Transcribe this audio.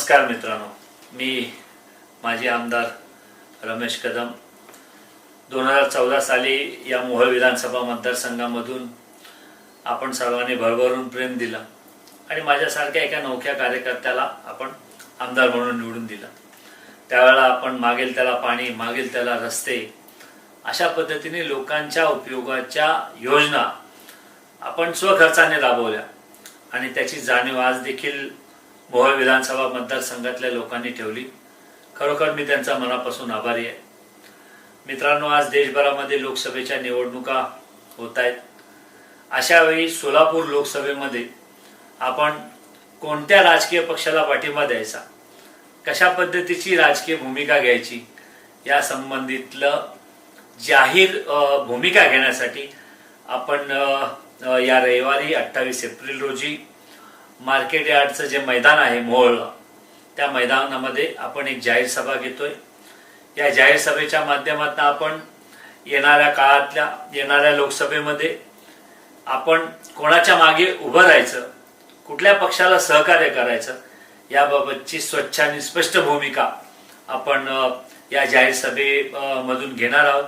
नमस्कार मित्रांनो. मी माजी आमदार रमेश कदम. दोन हजार चौदा साली या मोहोळ विधानसभा मतदारसंघामधून आपण सर्वांनी भरभरून प्रेम दिलं आणि माझ्यासारख्या एका नवख्या कार्यकर्त्याला आपण आमदार म्हणून निवडून दिलं. त्यावेळेला आपण मागेल त्याला पाणी मागेल त्याला रस्ते अशा पद्धतीने लोकांच्या उपयोगाच्या योजना आपण स्वखर्चाने राबवल्या आणि त्याची जाणीव आज देखील मोहोळ विधानसभा मतदारसंघातल्या लोकांनी ठेवली. खरोखर मी त्यांचा मनापासून आभारी आहे. मित्रांनो आज देशभरामध्ये लोकसभेच्या निवडणुका होत आहेत अशा वेळी सोलापूर लोकसभेमध्ये आपण कोणत्या राजकीय पक्षाला पाठिंबा द्यायचा? कशा पद्धतीची राजकीय भूमिका घ्यायची? या संबंधितलं जाहीर भूमिका घेण्यासाठी आपण या रविवारी अठ्ठावीस एप्रिल रोजी मार्केट यार्डचं जे मैदान आहे मोहोळ त्या मैदानामध्ये आपण एक जाहीर सभा घेतोय. या जाहीर सभेच्या माध्यमातून आपण येणाऱ्या काळातल्या येणाऱ्या लोकसभेमध्ये आपण कोणाच्या मागे उभं राहायचं कुठल्या पक्षाला सहकार्य करायचं याबाबतची स्वच्छ आणि स्पष्ट भूमिका आपण या जाहीर सभेमधून घेणार आहोत.